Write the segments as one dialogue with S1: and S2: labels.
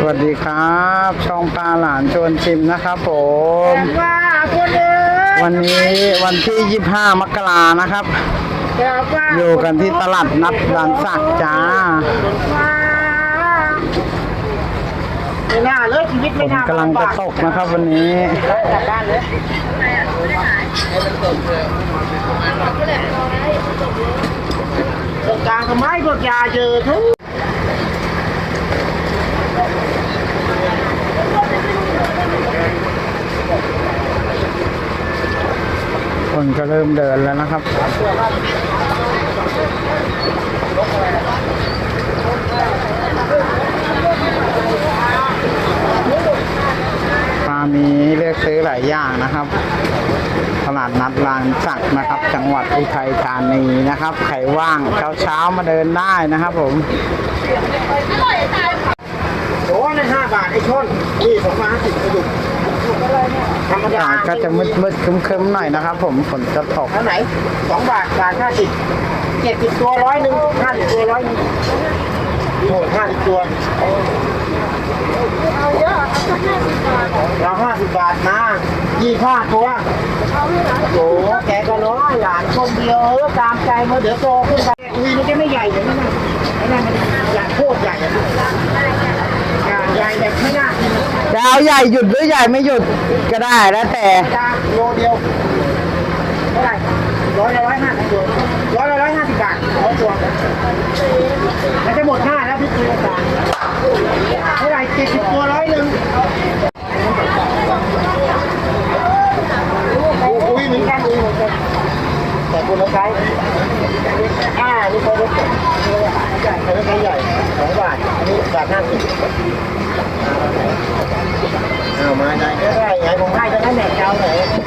S1: สวัสดีครับ ช่องปลาหลานชวนชิมนะครับผม
S2: ว่าคนเอ้ย
S1: วันนี้วันที่ 25 มกรานะครับ
S2: แบบว่า
S1: อยู่กันที่ตลาดนัดดานสักจ้า
S2: ว่าไม่น่าเลยชีวิต
S1: ฝ
S2: ไม่
S1: น
S2: น่ากำ
S1: ลังจะตกนะครับวันนี้
S2: กลับบ้านเลยตรงกลางทำไมพวกยาเจอทุก
S1: คนก็เริ่มเดินแล้วนะครับปลามีให้เลือกซื้อหลายอย่างนะครับ ตลาดนัดลานสักนะครับ จังหวัดอุทัยธานีนะครับใครว่างเช้าเช้าๆมาเดินได้นะครับผม
S2: โอ้นั่นห้าบาทไอ้ชนนี่สองมาสิบกระดุก ธรรมดา
S1: อากาศก็จะมืดมืดๆครึ้มๆหน่อยนะครับ ผมฝนจะตก
S2: เท่าไหนสองบาทบาทห้าสิบเจ็ดสิบตัวร้อยหนึ่งห้าสิบตัวร้อยหนึ่งโอ้ห้าสิบตัวเราห้าสิบบาทนะยี่ห้าตัวโอ้แกก็น้อยหลานคนเดียวเออตามใจมาเดี๋ยวโตขึ้นไปอุ้ยมันจะไม่ใหญ่อย่างนี้นะไอ้นั่นมันใหญ่โคตรใหญ่อะใหญ่แบบไม่น่า
S1: เอาใหญ่หยุดหรือใหญ่ไม่หยุดก็ได้แล้วแต่
S2: จานโลเดียวเท่าไหร่ร้อยละร้อยห้าสิบตัวร้อยละร้อยห้าสิบบาทร้อยตัวมันจะหมดห้าแล้วพี่ตีอาจารย์เท่าไหร่เจ็ดสิบตัวร้อยหนึ่งอุ้ยเหมือนกันอุ้ยเหมือนกันแต่คนละไซส์อ่านี่คนละไซส์คนละไซส์ใหญ่สองบาทอันนี้บาทห้าสิบ เอามาได้ก็ได้ไงผ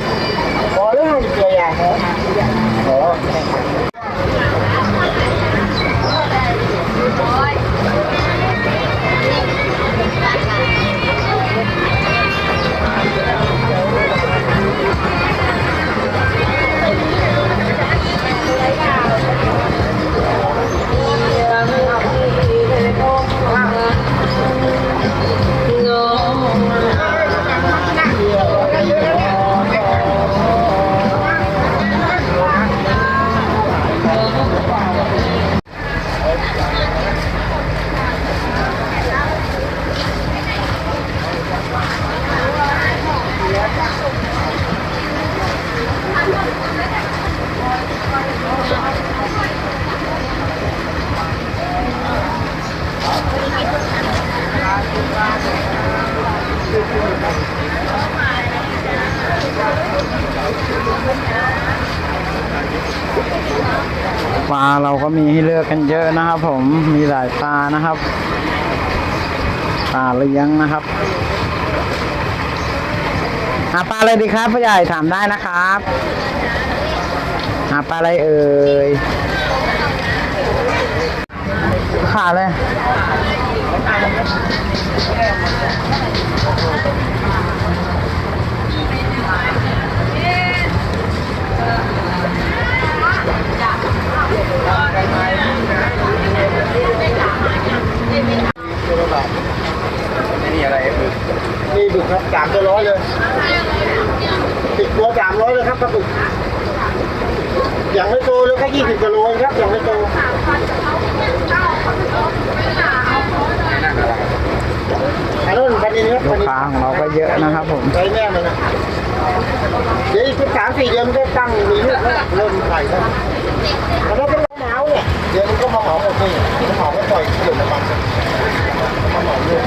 S1: ปลาเราก็มีให้เลือกกันเยอะนะครับ ผมมีหลายปลานะครับปลาเลี้ยงนะครับหาปลาอะไรดีครับผู้ใหญ่ถามได้นะครับหาปลาอะไรเอ่ยขาเลย
S2: เลยสิบตัวสามร้อยเลยครับกระบึกยังไม่โตเลยแค่ยี่สิบกิโลเองครับยังไม่โตอันนู้นพันนี้ครับ
S1: ลู
S2: พัน
S1: ก
S2: นี้
S1: ค้าของเราก็เยอะนะครับผม
S2: ไก่แม่มันนะเดี๋ยวอีกสักสามสี่เดือนมันก็ตั้งมีลูกแล้วเริ่มไข่แล้วแล้วก็เป็นมะนาวเนี่ยเดี๋ยวมันก็มาเหมาหมดเลยมาเหมาก็ปล่อยเดี๋ยวมันมันมาเหมาลูก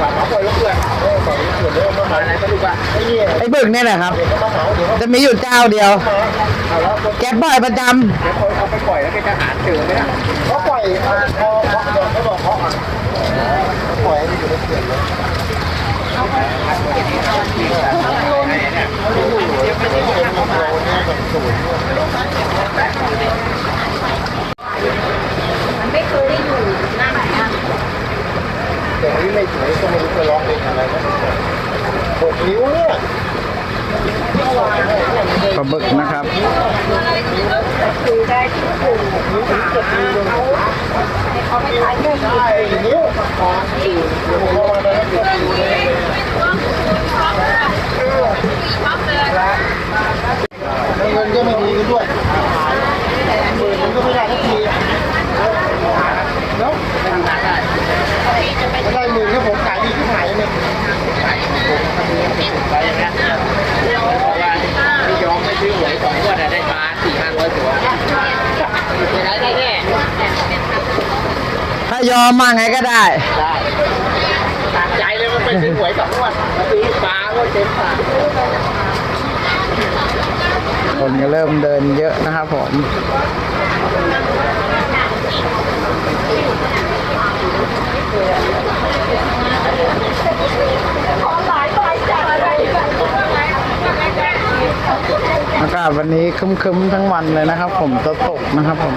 S2: ฝากเหมาปล่อยลูกเพื่อนเออปล่อยลูกเพื่อนเริ่มมาเหมาอะไรก็ลูกอะไอ้เนี่ย
S1: ไอ้บึกเนี่ยแหละครับ
S2: เดี๋ยวก็มาเหมาเดี๋ยวก็
S1: จะมีอยู่เจ้าเดียว
S2: มาเอาแล้วก็
S1: แก๊ปบ่อยประจำ
S2: เดี๋ยวคนเอาไปปล่อยแล้วแกจะหาเจอไหมล่ะเขาปล่อยพอพอพอเขาบอกเขาอะเขาปล่อยให้อยู่ในเขื่อนเลย
S3: มันไม่เคยได้อยู่หน้าไหนอะ
S2: แต่นี่ไม่สวยก็ไม่รู้จะร้องเพลงอะไรนะหกนิ้วเนี่ย
S1: ปลาบึกนะครับ
S3: คือได้ที่กลุ่มเขาเขาไปขายแค่
S2: ใช่นิ้ว
S3: ที่
S2: เงินก็ไม่มีกันด้วยหมื่นมันก็ไม่ได้สักทีแล้วไม่ได้หมื่นก็ผมขายดีที่ไหนเนี่ย
S4: ไปอย่างเงี้ยเพราะว่าพี่ยอมไม่ซื้อหวยสองงวดอะได้มาสี่ห้าร้อยตัวได้ได้แน่
S1: ถ้า ยอมมาไงก็ได้
S4: ได้ตามใจเลยมันไปซื้อหวยสองงวดมาซื้อปลาก็เต็มปาก
S1: คนก็เริ่มเดินเยอะนะครับผมอากาศวันนี้ครึ้มๆทั้งวันเลยนะครับ ผมจะตกนะครับผม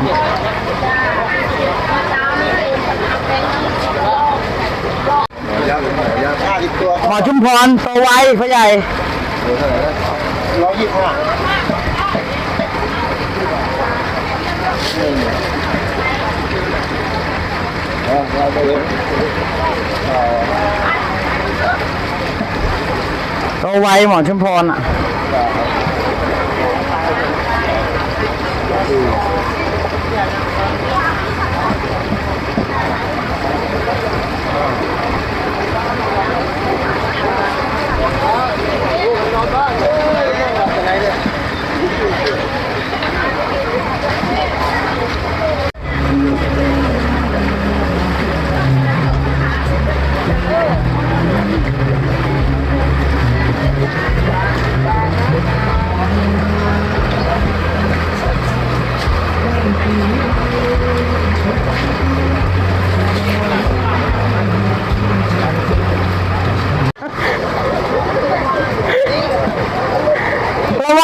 S2: ห้าสิบตัว
S1: หมอชุมพรตัวไวพ่อใหญ่
S2: ร้อยยี่สิบห้า
S1: ตัวไวหมอชุมพรอะ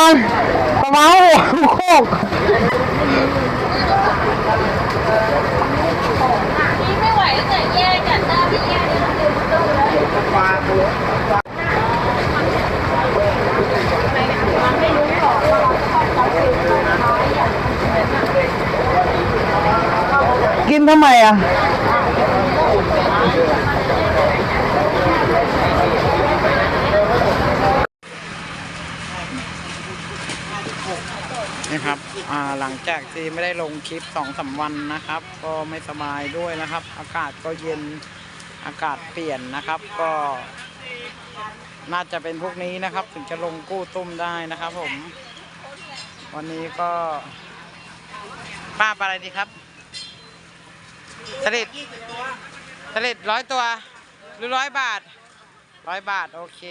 S1: ระวังระวังหัวโคก
S3: ไม่ไหวแล้วแต่แย่จัดหน้าพี่แย่นี่มันดึงตู้เลยมันไม่รู้หกว่าเราชอบเขาคือตัวน้อยอะ
S1: กินทำไมอะ นี่ครับอ่าหลังจากที่ไม่ได้ลงคลิปสองสาวันนะครับ ก็ไม่สบายด้วยนะครับ อากาศก็เย็นอากาศเปลี่ยนนะครับ ก็ น่าจะเป็นพวกนี้นะครับ ถึงจะลงกู้ตุ้มได้นะครับ ผม วันนี้ก็ ป้าปลาอะไรดีครับสลิดสลิดร้อยตัว หรือร้อยบาทร้อยบาท โอเค